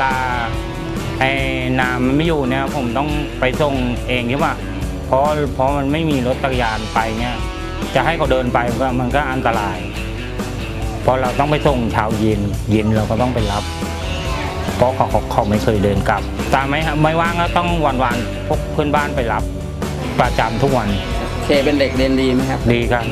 นามันไม่อยู่เนี่ยผมต้องไปส่งเองใช่ปะเพราะเพราะมันไม่มีรถจักรยานไปเนี่ย จะให้เขาเดินไปก็มันก็อันตราย เพราะเราต้องไปส่งเช้าเย็นเย็นเราก็ต้องไปรับ เพราะเขาเขาเขาไม่เคยเดินกลับตามไม่ไม่ว่างก็ต้องวันวันๆพวกเพื่อนบ้านไปรับ ประจำทุกวัน เคเป็นเด็กเรียนดีไหมครับ ดีครับ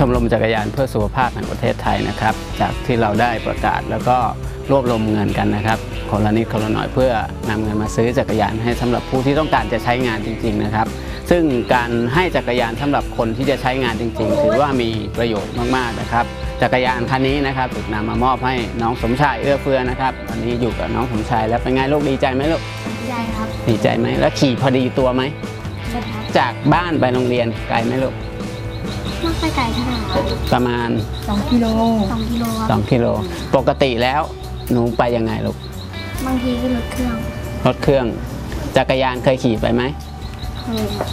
ชมรมจักรยานเพื่อสุขภาพแห่งประเทศไทยนะครับ จากที่เราได้ประกาศแล้วก็รวบรวมเงินกันนะครับคนละนิดคนละหน่อยเพื่อนำเงินมาซื้อจักรยานให้สำหรับผู้ที่ต้องการจะใช้งานจริง ๆนะครับ ซึ่งการให้จักรยานสำหรับคนที่จะใช้งานจริง ๆ ถือว่ามีประโยชน์มากๆนะครับ จักรยานคันนี้นะครับถูกนำมามอบให้น้องสมชายเอื้อเฟื้อนะครับวันนี้อยู่กับน้องสมชายแล้วเป็นไงลูกดีใจไหมลูกใช่ครับดีใจไหมแล้วขี่พอดีตัวไหมใช่ครับจากบ้านไปโรงเรียนไกลไหมลูก ไม่ค่อยไกลเท่าไหร่ครับประมาณสองกิโลสองกิโลครับ2กิโลปกติแล้วหนูไปยังไงลูกบางทีก็รถเครื่องรถเครื่อง จักรยานเคยขี่ไปไหมเคยครับ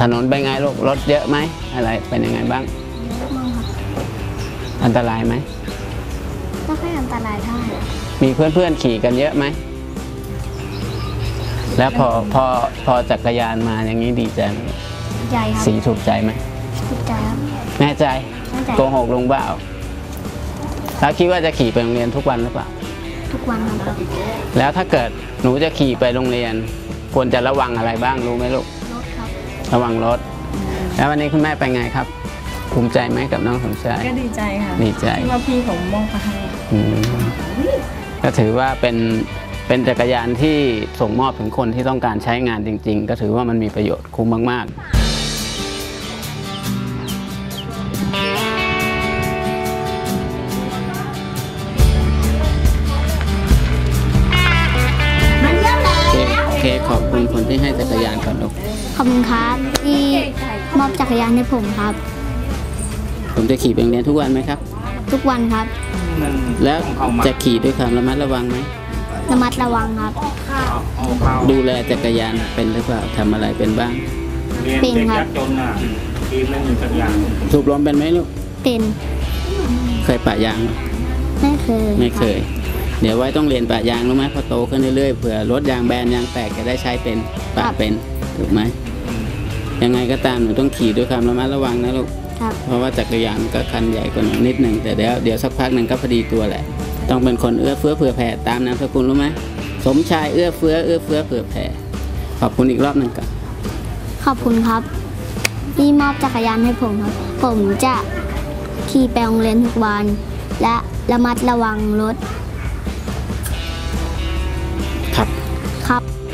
ถนนเป็นไงลูกรถเยอะไหมอะไรเป็นยังไงบ้างเยอะมากครับอันตรายไหมไม่ค่อยอันตรายเท่าไหร่ครับมีเพื่อนๆขี่กันเยอะไหมแล้วพอพอพอจักรยานมาอย่างนี้ดีใจไหมใหญ่ครับสีถูกใจไหมถูก ใจครับแน่ใจตั้งใจโกหกลุงเปล่าแล้วคิดว่าจะขี่ไปโรงเรียนทุกวันหรือเปล่า ทุกวันครับแล้วถ้าเกิดหนูจะขี่ไปโรงเรียน ควรจะระวังอะไรบ้างรู้ไหมลูก รถครับระวังรถ แล้ววันนี้คุณแม่ไปไงครับ ภูมิใจไหมกับน้องสมชาย ก็ดีใจค่ะดีใจ ที่ว่าพี่ผมมอบมาให้ อืมก็ถือว่าเป็นเป็นจักรยานที่ส่งมอบถึงคนที่ต้องการใช้งานจริง ๆ ก็ถือว่ามันมีประโยชน์คุ้มมาก ๆ อบคุณคนที่ให้จักรยานก่อนลูกขอบคุณครับที่มอบจักรยานให้ผมครับ ผมจะขี่ไปโรงเรียนทุกวันไหมครับ ทุกวันครับ แล้วจะขี่ด้วยความระมัดระวังไหมระมัดระวังครับ ดูแลจักรยานเป็นหรือเปล่าทำอะไรเป็นบ้าง เป็นครับเด็กยากจนอะทีมไม่มีจักรยานสูบลมเป็นไหมลูกเป็น เคยปะยางไหมไม่เคย ไม่เคย เดี๋ยวไว้ต้องเรียนปะยางรู้ไหมพอโตขึ้นเรื่อยๆเผื่อรถยางแบนยางแตกจะได้ใช้เป็นปะเป็นถูกไหมยังไงก็ตามหนูต้องขี่ด้วยความระมัดระวังนะลูกครับเพราะว่าจักรยานก็คันใหญ่กว่าหนูนิดหนึ่งแต่เดี๋ยวเดี๋ยวสักพักหนึ่งก็พอดีตัวแหละ ต้องเป็นคนเอื้อเฟื้อเผื่อแผ่ตามนามสกุลรู้ไหมสมชายเอื้อเฟื้อเอื้อเฟื้อเผื่อแผ่ขอบคุณอีกรอบหนึ่งก่อนขอบคุณครับที่มอบจักรยานให้ผมครับ ผมจะขี่ไปโรงเรียนทุกวัน และระมัดระวังรถ 好。